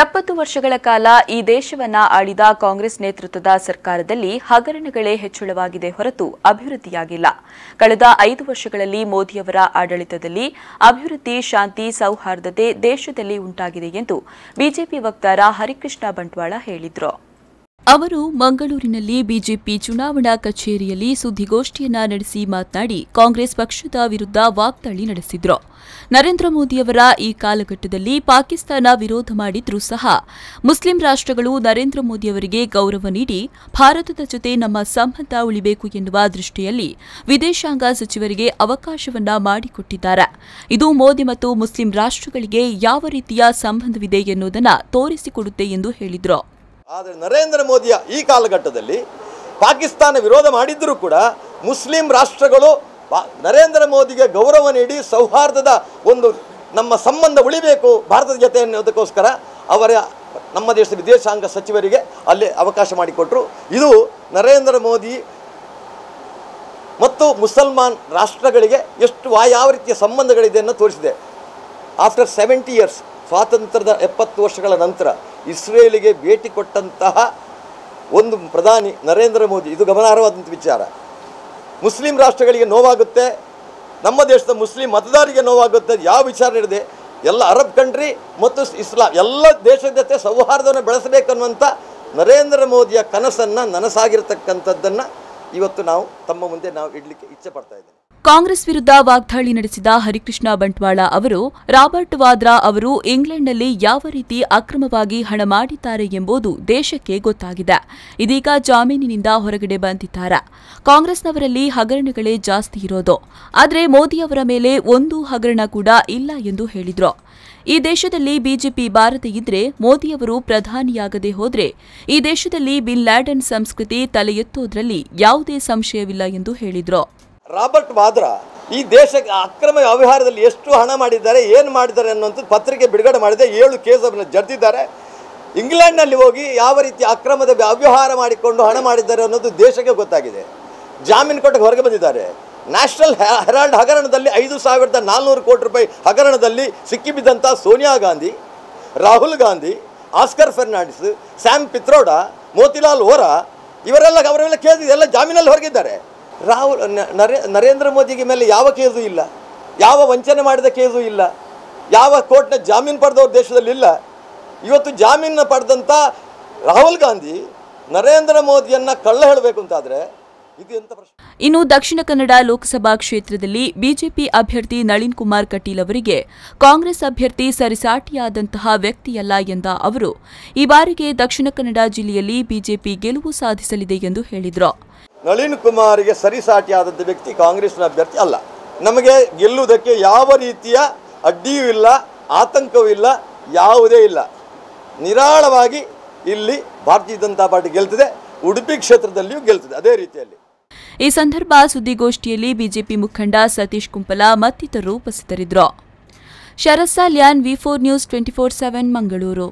ಎಪ್ಪತ್ತು ವರ್ಷಗಳ ಕಾಲ ಈ ದೇಶವನ್ನ ಆಳಿದ ಕಾಂಗ್ರೆಸ್ ನೇತೃತ್ವದ ಸರ್ಕಾರದಲ್ಲಿ ಹಗರಣಗಳೇ ಹೆಚ್ಚಳವಾಗಿದೆ ಹೊರತು ಅಭಿವೃದ್ಧಿಯಾಗಿಲ್ಲ. ಕಳೆದ ಐದು ವರ್ಷಗಳಲ್ಲಿ ಮೋದಿಯವರ ಆಡಳಿತದಲ್ಲಿ ಅಭಿವೃದ್ಧಿ, ಶಾಂತಿ, ಸೌಹಾರ್ದತೆ ದೇಶದಲ್ಲಿ ಉಂಟಾಗಿದೆ ಎಂದು ಬಿಜೆಪಿ ವಕ್ತಾರ ಹರಿಕೃಷ್ಣ ಬಂಟ್ವಾಳ ಹೇಳಿದರು. ಅವರು ಮಂಗಳೂರಿನಲ್ಲಿ ಬಿಜೆಪಿ ಚುನಾವಣಾ ಕಚೇರಿಯಲ್ಲಿ ಸುದ್ದಿಗೋಷ್ಠಿಯನ್ನ ನಡೆಸಿ ಮಾತನಾಡಿ ಕಾಂಗ್ರೆಸ್ ಪಕ್ಷದ ವಿರುದ್ಧ ವಾಗ್ದಾಳಿ ನಡೆಸಿದ್ರು. ನರೇಂದ್ರ ಮೋದಿಯವರ ಈ ಕಾಲಘಟ್ಟದಲ್ಲಿ ಪಾಕಿಸ್ತಾನ ವಿರೋಧ ಮಾಡಿದ್ರೂ ಸಹ ಮುಸ್ಲಿಂ ರಾಷ್ಟ್ರಗಳು ನರೇಂದ್ರ ಮೋದಿಯವರಿಗೆ ಗೌರವ ನೀಡಿ ಭಾರತದ ಜೊತೆ ನಮ್ಮ ಸಂಬಂಧ ಉಳಿಬೇಕು ಎನ್ನುವ ದೃಷ್ಟಿಯಲ್ಲಿ ವಿದೇಶಾಂಗ ಸಚಿವರಿಗೆ ಅವಕಾಶವನ್ನ ಮಾಡಿಕೊಟ್ಟಿದ್ದಾರೆ. ಇದು ಮೋದಿ ಮತ್ತು ಮುಸ್ಲಿಂ ರಾಷ್ಟ್ರಗಳಿಗೆ ಯಾವ ರೀತಿಯ ಸಂಬಂಧವಿದೆ ಎನ್ನುವುದನ್ನು ತೋರಿಸಿಕೊಡುತ್ತೆ ಎಂದು ಹೇಳಿದರು. ಆದರೆ ನರೇಂದ್ರ ಮೋದಿಯ ಈ ಕಾಲಘಟ್ಟದಲ್ಲಿ ಪಾಕಿಸ್ತಾನ ವಿರೋಧ ಮಾಡಿದ್ದರೂ ಕೂಡ ಮುಸ್ಲಿಂ ರಾಷ್ಟ್ರಗಳು ನರೇಂದ್ರ ಮೋದಿಗೆ ಗೌರವ ನೀಡಿ ಸೌಹಾರ್ದದ ಒಂದು ನಮ್ಮ ಸಂಬಂಧ ಉಳಿಬೇಕು ಭಾರತದ ಜೊತೆ ಅನ್ನೋದಕ್ಕೋಸ್ಕರ ಅವರ ನಮ್ಮ ದೇಶದ ವಿದೇಶಾಂಗ ಸಚಿವರಿಗೆ ಅಲ್ಲಿ ಅವಕಾಶ ಮಾಡಿಕೊಟ್ರು. ಇದು ನರೇಂದ್ರ ಮೋದಿ ಮತ್ತು ಮುಸಲ್ಮಾನ್ ರಾಷ್ಟ್ರಗಳಿಗೆ ಎಷ್ಟು ಯಾವ ರೀತಿಯ ಸಂಬಂಧಗಳಿದೆ ಅನ್ನೋ ತೋರಿಸಿದೆ. ಆಫ್ಟರ್ ಸೆವೆಂಟಿ ಇಯರ್ಸ್ ಸ್ವಾತಂತ್ರ್ಯದ ಎಪ್ಪತ್ತು ವರ್ಷಗಳ ನಂತರ ಇಸ್ರೇಲಿಗೆ ಭೇಟಿ ಕೊಟ್ಟಂತಹ ಒಂದು ಪ್ರಧಾನಿ ನರೇಂದ್ರ ಮೋದಿ, ಇದು ಗಮನಾರ್ಹವಾದಂಥ ವಿಚಾರ. ಮುಸ್ಲಿಂ ರಾಷ್ಟ್ರಗಳಿಗೆ ನೋವಾಗುತ್ತೆ, ನಮ್ಮ ದೇಶದ ಮುಸ್ಲಿಂ ಮತದಾರರಿಗೆ ನೋವಾಗುತ್ತೆ ಯಾವ ವಿಚಾರ ನಡೆದಿದೆ ಎಲ್ಲ ಅರಬ್ ಕಂಟ್ರಿ ಮತ್ತು ಇಸ್ಲಾಂ, ಎಲ್ಲ ದೇಶದ ಜೊತೆ ಸೌಹಾರ್ದವನ್ನು ಬೆಳೆಸಬೇಕನ್ನುವಂಥ ನರೇಂದ್ರ ಮೋದಿಯ ಕನಸನ್ನು ನನಸಾಗಿರ್ತಕ್ಕಂಥದ್ದನ್ನು ಇವತ್ತು ನಾವು ತಮ್ಮ ಮುಂದೆ ನಾವು ಇಡಲಿಕ್ಕೆ ಇಚ್ಛೆ ಪಡ್ತಾ ಇದ್ದೇವೆ. ಕಾಂಗ್ರೆಸ್ ವಿರುದ್ಧ ವಾಗ್ದಾಳಿ ನಡೆಸಿದ ಹರಿಕೃಷ್ಣ ಬಂಟ್ವಾಳ ಅವರು, ರಾಬರ್ಟ್ ವಾದ್ರಾ ಅವರು ಇಂಗ್ಲೆಂಡ್ನಲ್ಲಿ ಯಾವ ರೀತಿ ಅಕ್ರಮವಾಗಿ ಹಣ ಮಾಡಿದ್ದಾರೆ ಎಂಬುದು ದೇಶಕ್ಕೆ ಗೊತ್ತಾಗಿದೆ. ಇದೀಗ ಜಾಮೀನಿನಿಂದ ಹೊರಗಡೆ ಬಂದಿದ್ದಾರೆ. ಕಾಂಗ್ರೆಸ್ನವರಲ್ಲಿ ಹಗರಣಗಳೇ ಜಾಸ್ತಿ ಇರೋದು. ಆದರೆ ಮೋದಿಯವರ ಮೇಲೆ ಒಂದು ಹಗರಣ ಕೂಡ ಇಲ್ಲ ಎಂದು ಹೇಳಿದ್ರು. ಈ ದೇಶದಲ್ಲಿ ಬಿಜೆಪಿ ಬಾರದೆ ಇದ್ರೆ ಮೋದಿಯವರು ಪ್ರಧಾನಿಯಾಗದೆ ಹೋದ್ರೆ ಈ ದೇಶದಲ್ಲಿ ಬಿನ್ ಲ್ಯಾಡನ್ ಸಂಸ್ಕೃತಿ ತಲೆ ಎತ್ತೋದ್ರಲ್ಲಿ ಯಾವುದೇ ಸಂಶಯವಿಲ್ಲ ಎಂದು ಹೇಳಿದ್ರು. ರಾಬರ್ಟ್ ವಾದ್ರಾ ಈ ದೇಶಕ್ಕೆ ಅಕ್ರಮ ವ್ಯವಹಾರದಲ್ಲಿ ಎಷ್ಟು ಹಣ ಮಾಡಿದ್ದಾರೆ, ಏನು ಮಾಡಿದ್ದಾರೆ ಅನ್ನುವಂಥದ್ದು ಪತ್ರಿಕೆ ಬಿಡುಗಡೆ ಮಾಡಿದೆ. ಏಳು ಕೇಸನ್ನು ಜರ್ದಿದ್ದಾರೆ ಇಂಗ್ಲೆಂಡ್ನಲ್ಲಿ ಹೋಗಿ ಯಾವ ರೀತಿ ಅಕ್ರಮದ ವ್ಯವಹಾರ ಮಾಡಿಕೊಂಡು ಹಣ ಮಾಡಿದ್ದಾರೆ ಅನ್ನೋದು ದೇಶಕ್ಕೆ ಗೊತ್ತಾಗಿದೆ. ಜಾಮೀನು ಕೊಟ್ಟಕ್ಕೆ ಹೊರಗೆ ಬಂದಿದ್ದಾರೆ. ನ್ಯಾಷನಲ್ ಹೆರಾಲ್ಡ್ ಹಗರಣದಲ್ಲಿ ಐದು ಸಾವಿರದ ನಾಲ್ನೂರು ಕೋಟಿ ರೂಪಾಯಿ ಹಗರಣದಲ್ಲಿ ಸಿಕ್ಕಿಬಿದ್ದಂಥ ಸೋನಿಯಾ ಗಾಂಧಿ, ರಾಹುಲ್ ಗಾಂಧಿ, ಆಸ್ಕರ್ ಫೆರ್ನಾಂಡಿಸ್, ಸ್ಯಾಮ್ ಪಿತ್ರೋಡಾ, ಮೋತಿಲಾಲ್ ವೋರಾ, ಇವರೆಲ್ಲ ಅವರೆಲ್ಲ ಕೇಳಿದ ಎಲ್ಲ ಜಾಮೀನಲ್ಲಿ ಹೊರಗಿದ್ದಾರೆ. ರಾಹುಲ್ ನರೇಂದ್ರ ಮೋದಿಗೆ ಮೇಲೆ ಯಾವ ಕೇಸು ಇಲ್ಲ. ಯಾವ ವಂಚನೆ ಮಾಡಿದ ಕೇಸು ಇಲ್ಲ. ಯಾವ ಕೋರ್ಟ್ನ ಜಾಮೀನು ಪಡೆದವ್ರ ದೇಶದಲ್ಲಿ ಇಲ್ಲ. ಇವತ್ತು ಜಾಮೀನ ಪಡೆದಂಥ ರಾಹುಲ್ ಗಾಂಧಿ ನರೇಂದ್ರ ಮೋದಿಯನ್ನ ಕಳ್ಳ ಹೇಳಬೇಕು ಅಂತಾದರೆ ಇನ್ನು ದಕ್ಷಿಣ ಕನ್ನಡ ಲೋಕಸಭಾ ಕ್ಷೇತ್ರದಲ್ಲಿ ಬಿಜೆಪಿ ಅಭ್ಯರ್ಥಿ ನಳಿನ್ ಕುಮಾರ್ ಕಟೀಲ್ ಅವರಿಗೆ ಕಾಂಗ್ರೆಸ್ ಅಭ್ಯರ್ಥಿ ಸರಿಸಾಟಿಯಾದಂತಹ ವ್ಯಕ್ತಿಯಲ್ಲ ಎಂದ ಅವರು, ಈ ಬಾರಿಗೆ ದಕ್ಷಿಣ ಕನ್ನಡ ಜಿಲ್ಲೆಯಲ್ಲಿ ಬಿಜೆಪಿ ಗೆಲುವು ಸಾಧಿಸಲಿದೆ ಎಂದು ಹೇಳಿದರು. ನಳಿನ್ ಕುಮಾರಿಗೆ ಸರಿಸಾಟಿಯಾದಂಥ ವ್ಯಕ್ತಿ ಕಾಂಗ್ರೆಸ್ನ ಅಭ್ಯರ್ಥಿ ಅಲ್ಲ. ನಮಗೆ ಗೆಲ್ಲುವುದಕ್ಕೆ ಯಾವ ರೀತಿಯ ಅಡ್ಡಿಯೂ ಇಲ್ಲ, ಆತಂಕವೂ ಇಲ್ಲ, ಯಾವುದೇ ಇಲ್ಲ. ನಿರಾಳವಾಗಿ ಇಲ್ಲಿ ಭಾರತೀಯ ಜನತಾ ಪಾರ್ಟಿ ಗೆಲ್ತದೆ, ಉಡುಪಿ ಕ್ಷೇತ್ರದಲ್ಲಿಯೂ ಗೆಲ್ತದೆ, ಅದೇ ರೀತಿಯಲ್ಲಿ. ಈ ಸಂದರ್ಭ ಸುದ್ದಿಗೋಷ್ಠಿಯಲ್ಲಿ ಬಿಜೆಪಿ ಮುಖಂಡ ಸತೀಶ್ ಕುಂಪಲ ಮತ್ತಿತರರು ಉಪಸ್ಥಿತರಿದ್ದರು. ಶರಸ್ಸಾ LAN V four news, twenty four seven, Mangaluru.